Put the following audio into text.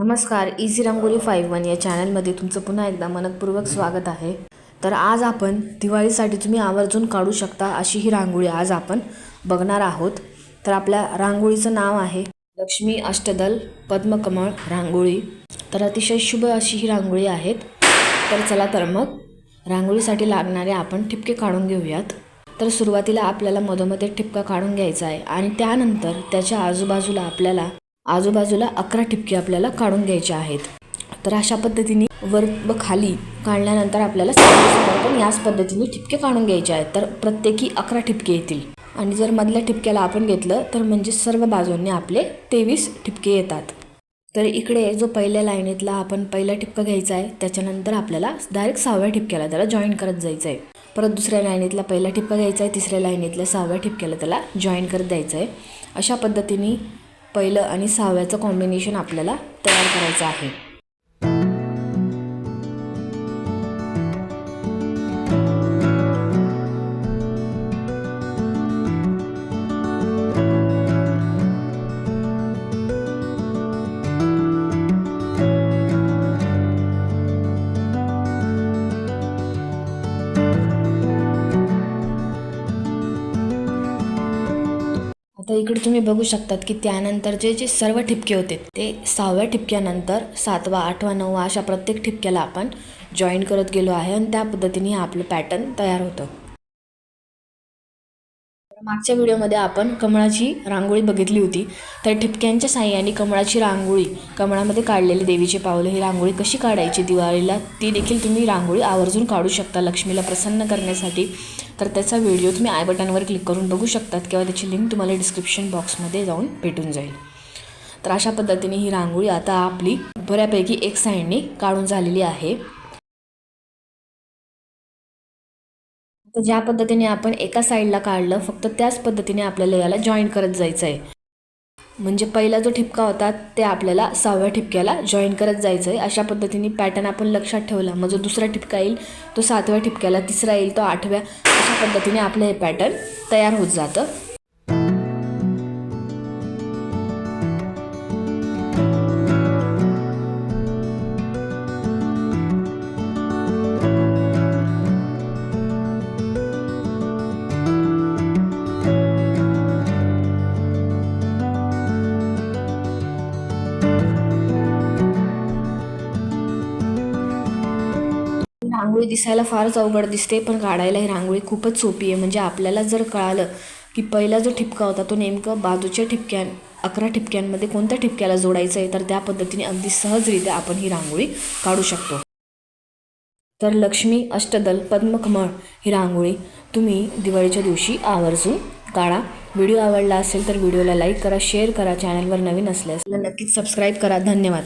नमस्कार easy rangoli five one या चॅनलमध्ये तुमचं पुन्हा एकदा मनपूर्वक स्वागत आहे. तर आज आपण दिवाळीसाठी तुम्ही आवर्जून काढू शकता अशी ही रांगोळी आज आपण बघणार आहोत. तर आपल्या रांगोळीचं नाव आहे लक्ष्मी अष्टदल पद्मकमळ रांगोळी. तर अतिशय शुभ अशी ही रांगोळी आहेत. तर चला तर मग रांगोळीसाठी लागणारे आपण ठिपके काढून घेऊयात. तर सुरुवातीला आपल्याला मधोमध्ये ठिपका काढून घ्यायचा आहे आणि त्यानंतर त्याच्या आजूबाजूला आपल्याला आजूबाजूला अकरा ठिपके आपल्याला काढून घ्यायचे आहेत. तर अशा पद्धतीने वर व खाली काढल्यानंतर आपल्याला पण याच पद्धतीने ठिपके काढून घ्यायचे आहेत. तर प्रत्येकी अकरा ठिपके येतील. आणि जर मधल्या ठिपक्याला आपण घेतलं तर म्हणजे सर्व बाजूंनी आपले तेवीस ठिपके येतात. तर इकडे जो पहिल्या लाईनीतला आपण पहिला ठिपका घ्यायचा आहे त्याच्यानंतर आपल्याला डायरेक्ट सहाव्या ठिपक्याला त्याला जॉईन करत जायचं आहे परत दुसऱ्या लाईनीतला पहिला ठिपका घ्यायचा आहे तिसऱ्या लाईनीतल्या सहाव्या ठिपक्याला त्याला जॉईन करत द्यायचं आहे अशा पद्धतीने पहिलं आणि सहाव्याचं कॉम्बिनेशन आपल्याला तयार करायचं आहे. तर इकडे तुम्ही बघू शकतात की त्यानंतरचे जे सर्व ठिपके होते ते सहाव्या ठिपक्यानंतर सातवा आठवा नववा अशा प्रत्येक ठिपक्याला आपण जॉईन करत गेलो आहे आणि त्या पद्धतीने आपलं पॅटर्न तयार होतं. मागच्या व्हिडिओमध्ये आपण कमळाची रांगोळी बघितली होती. तर ठिपक्यांच्या साह्याने कमळाची रांगोळी कमळामध्ये काढलेली देवीचे पावलं ही रांगोळी कशी काढायची दिवाळीला? ती देखील तुम्ही रांगोळी आवर्जून काढू शकता लक्ष्मीला प्रसन्न करण्यासाठी. तर त्याचा व्हिडिओ तुम्ही आय बटनवर क्लिक करून बघू शकतात किंवा त्याची लिंक तुम्हाला डिस्क्रिप्शन बॉक्समध्ये जाऊन भेटून जाईल. तर अशा पद्धतीने ही रांगोळी आता आपली बऱ्यापैकी एक साईडने काढून झालेली आहे. तर ज्या पद्धतीने आपण एका साईडला काढलं फक्त त्याच पद्धतीने आपल्याला याला जॉईन करत जायचं आहे म्हणजे पहिला जो ठिपका होता ते आपल्याला सहाव्या ठिपक्याला जॉईन करत जायचं आहे अशा पद्धतीने पॅटर्न आपण लक्षात ठेवला. मग जो दुसरा ठिपका येईल तो सातव्या ठिपक्याला तिसरा येईल तो आठव्या अशा पद्धतीने आपलं हे पॅटर्न तयार होत जातं. रांगोळी दिसायला फारच अवघड दिसते पण काढायला ही रांगोळी खूपच सोपी आहे. म्हणजे आपल्याला जर कळालं की पहिला जो ठिपका होता तो नेमकं बाजूच्या ठिपक्यां अकरा ठिपक्यांमध्ये कोणत्या ठिपक्याला जोडायचं आहे तर त्या पद्धतीने अगदी सहजरित्या आपण ही रांगोळी काढू शकतो. तर लक्ष्मी अष्टदल पद्मकमळ ही रांगोळी तुम्ही दिवाळीच्या दिवशी आवर्जून काढा. व्हिडिओ आवडला असेल तर व्हिडिओला लाईक करा शेअर करा. चॅनलवर नवीन असल्यास नक्कीच सबस्क्राईब करा. धन्यवाद.